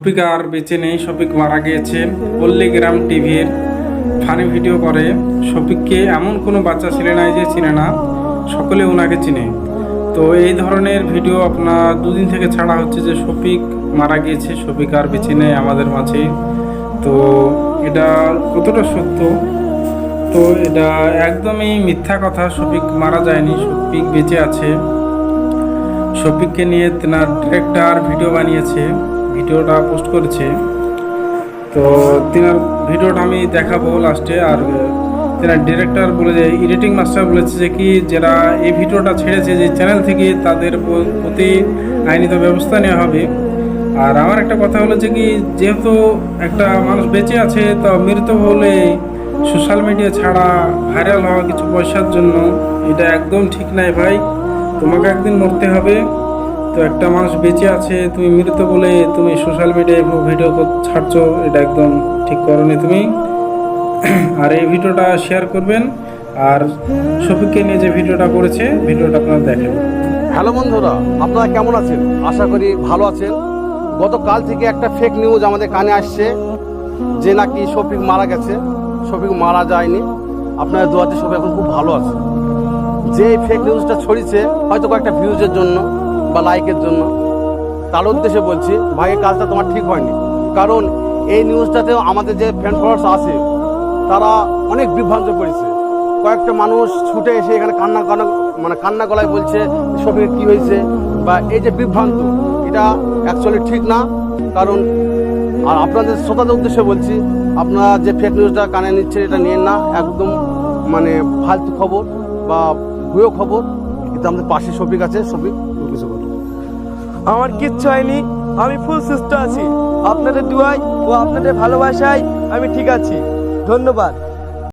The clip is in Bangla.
শফিক আর বেঁচে নেই শফিক মারা গিয়েছে। পল্লীগ্রাম টিভির ফানি ভিডিও করে। শফিককে এমন কোনো বাচ্চা ছেলে নাই যে চিনে না, সকলে ওনাকে চিনে। তো এই ধরনের ভিডিও আপনার দুদিন থেকে ছাড়া হচ্ছে যে শফিক মারা গিয়েছে শফিক আর বেঁচে নেই আমাদের মাঝে। তো এটা কতটা সত্য? তো এটা একদমই মিথ্যা কথা শফিক মারা যায়নি শফিক বেঁচে আছে। শফিককে নিয়ে তেনার ডিরেক্টর ভিডিও বানিয়েছে। ভিডিওটা পোস্ট করেছে। তো তেনার ভিডিওটা আমি দেখাবো লাস্টে আর তেনার ডিরেক্টর বলে যে এডিটিং মাস্টার বলেছে যে কি, যারা এই ভিডিওটা ছেড়েছে, যে চ্যানেল থেকে, তাদের প্রতি আইনিত ব্যবস্থা নেওয়া হবে। আর আমার একটা কথা হলো যে কি, যেহেতু একটা মানুষ বেঁচে আছে, তো মৃত হলে সোশ্যাল মিডিয়া ছাড়া ভাইরাল হওয়া কিছু পয়সার জন্য, এটা একদম ঠিক নাই ভাই। তোমাকে একদিন মরতে হবে। তো একটা মানুষ বেঁচে আছে, তুমি মৃত বলে তুমি সোশ্যাল মিডিয়ায় ভিডিও ছাড়ছো, এটা একদম ঠিক করনি তুমি। আর এই ভিডিওটা শেয়ার করবেন। আর শফিককে নিয়ে যে ভিডিওটা করেছে, ভিডিওটা আপনারা দেখেন। হ্যালো বন্ধুরা, আপনারা কেমন আছেন? আশা করি ভালো আছেন। গতকাল থেকে একটা ফেক নিউজ আমাদের কানে আসছে যে নাকি শফিক মারা গেছে। শফিক মারা যায়নি। আপনার দোয়াতে শফিক এখন খুব ভালো আছে। যে ফেক নিউজটা ছড়িয়েছে, হয়তো কয়েকটা ভিউজের জন্য। বা লাইকের জন্য। তার উদ্দেশ্যে বলছি, ভাই, এই কাজটা তোমার ঠিক হয়নি। কারণ এই নিউজটাতেও আমাদের যে ফ্রেন্ড ফলোয়ার্স আছে, তারা অনেক বিভ্রান্ত করেছে। কয়েকটা মানুষ ছুটে এসে এখানে কান্না কান্না মানে কান্না গলায় বলছে শফিকের কি হয়েছে? বা এই যে বিভ্রান্ত, এটা অ্যাকচুয়ালি ঠিক না। কারণ, আর আপনাদের শ্রোতাদের উদ্দেশ্যে বলছি, আপনারা যে ফেক নিউজটা কানে নিচ্ছেন, এটা নিয়ে না। একদম মানে ফালতু খবর বা ভুয়ো খবর। কিন্তু আমাদের পাশে শফিক আছে, শফিক। আমার কিচ্ছু হয়নি, আমি ফুল সুস্থ আছি। আপনাদের দুয়াই ও আপনাদের ভালোবাসায় আমি ঠিক আছি। ধন্যবাদ।